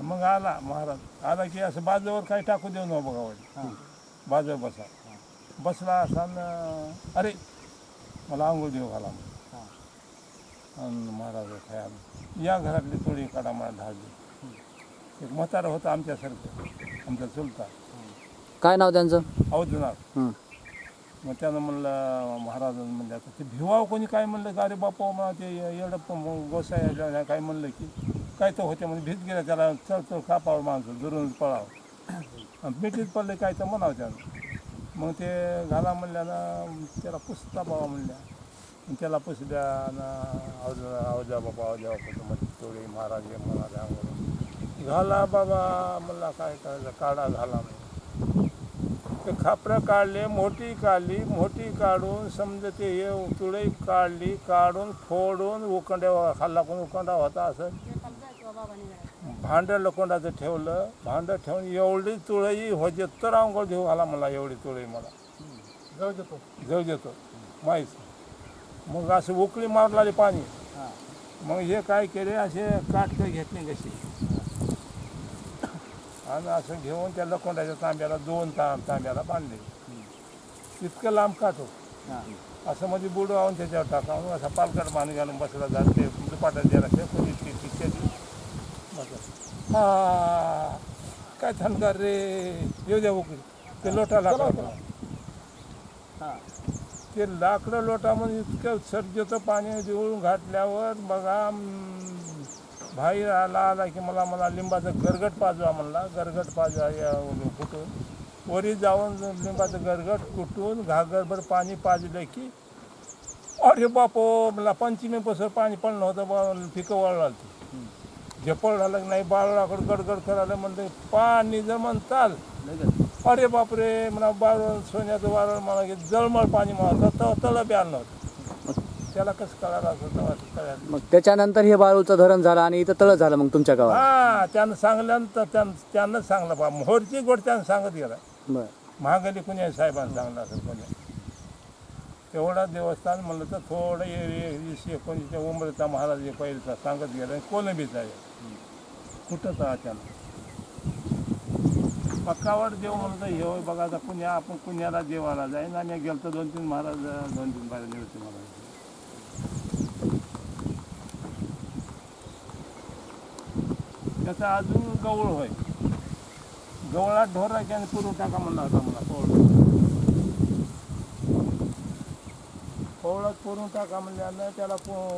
मग आला महाराज. आला की असं बाजूवर काही टाकू देऊ नको बघा बाजूवर बसा. बसला असा न अरे मला आंघोळ देऊ घाला आणि महाराज काय आलं? या घरातली थोडी काढा मला ढाळली एक म्हातारा होता आमच्यासारखं आमचा चुलता. काय नाव त्यांचं? अवधनाथ. मग त्यानं म्हणलं महाराज म्हणलं आता ते भिवाव कोणी काय म्हणलं? का अरे बापा मला ते एवढं प- गोसाई काय म्हणलं की काय तर होते म्हणजे भीत गेला त्याला चल चल कापावं माणसं दुरून पळावं आणि मिठीत पडले काय तर म्हणावं त्यानं मग ते घाला म्हणल्यानं त्याला पुसता बाबा म्हणल्या त्याला पुसल्या ना अवजा अवजा बाबा अवजा बाबा मग थोडी महाराज हे म्हणाले घाला बाबा म्हणला काय करायचं काढा घाला ते खापरं काढले मोठी काढली मोठी काढून समजा ते हे तुळई काढली काढून फोडून उकंड्या खाल्ला पण उकंडा होता असं भांडं लोखंडाचं ठेवलं भांडं ठेवून एवढी तुळई होते तर अंघोळ घेऊ आला मला एवढी तुळई मला. जाऊ देतो घेऊ देतो माहीत मग असं उकळी मारू लागली पाणी मग हे काय केले असे काटकं घेतले कशी. आणि असं घेऊन त्या लोखंडाच्या तांब्याला दोन तां तांब्याला बांधले. इतकं लांब काटो. असं मध्ये बुडवावून त्याच्यावर टाकावून असा पालकाट पाणी घालून बसला जात दुपाटात द्यायला हा. काय थंडगार रे? येऊ द्या उकळी. ते लोटा लाकडं. ते लाकडं लोटामध्ये इतकं सर्जेचं पाणी देऊन घातल्यावर बघा बाहेर आला आला की मला मला लिंबाचं गरगट पाजवा म्हणला. गरगट पाजवा या कुठून? वरी जाऊन लिंबाचं गरगट कुटून घागरभर पाणी पाजलं की अरे बापो मला पंचमीपासून पाणी पडलं नव्हतं बा पिकं वळलं झेपळ झालं की नाही बाळाकडं गडगड करायला म्हणलं पाणी जर म्हणताल. अरे बापरे मला बाळ सोन्याचं वारळ मला की जळमळ पाणी मला तळ तळ बी नव्हतं त्याला कसं कळालं असं मग त्याच्यानंतर हे बाळूचं धरण झालं आणि इथं तळ झालं मग तुमच्या गावात? हा त्यानं सांगल्यानंतर त्यानं त्यानं सांगलं बा. मोहरची गोष्ट त्यानं सांगत गेला. महागली कुणी साहेबांनी सांगलं असेल कोणी? एवढा देवस्थान म्हणलं तर थोडं ए- ए- एकोणीसच्या उमरेचा महाराज हे पहिलेचा सांगत गेला कोलंबीचा आहे. कुठंच अचानक. पक्कावर देव म्हणतो हे होय बघा आता पुण्या आपण पुण्याला देवाला जाईन आणि तर दोन तीन महाराज दोन तीन बाहेर निवृत्ती महाराज. त्याचा अजून गवळ होय. गवळात ढोराच्या आणि पुरवठा टाका म्हणला होता मला कोवळा पुरून टाका म्हणल्यानं त्याला पो-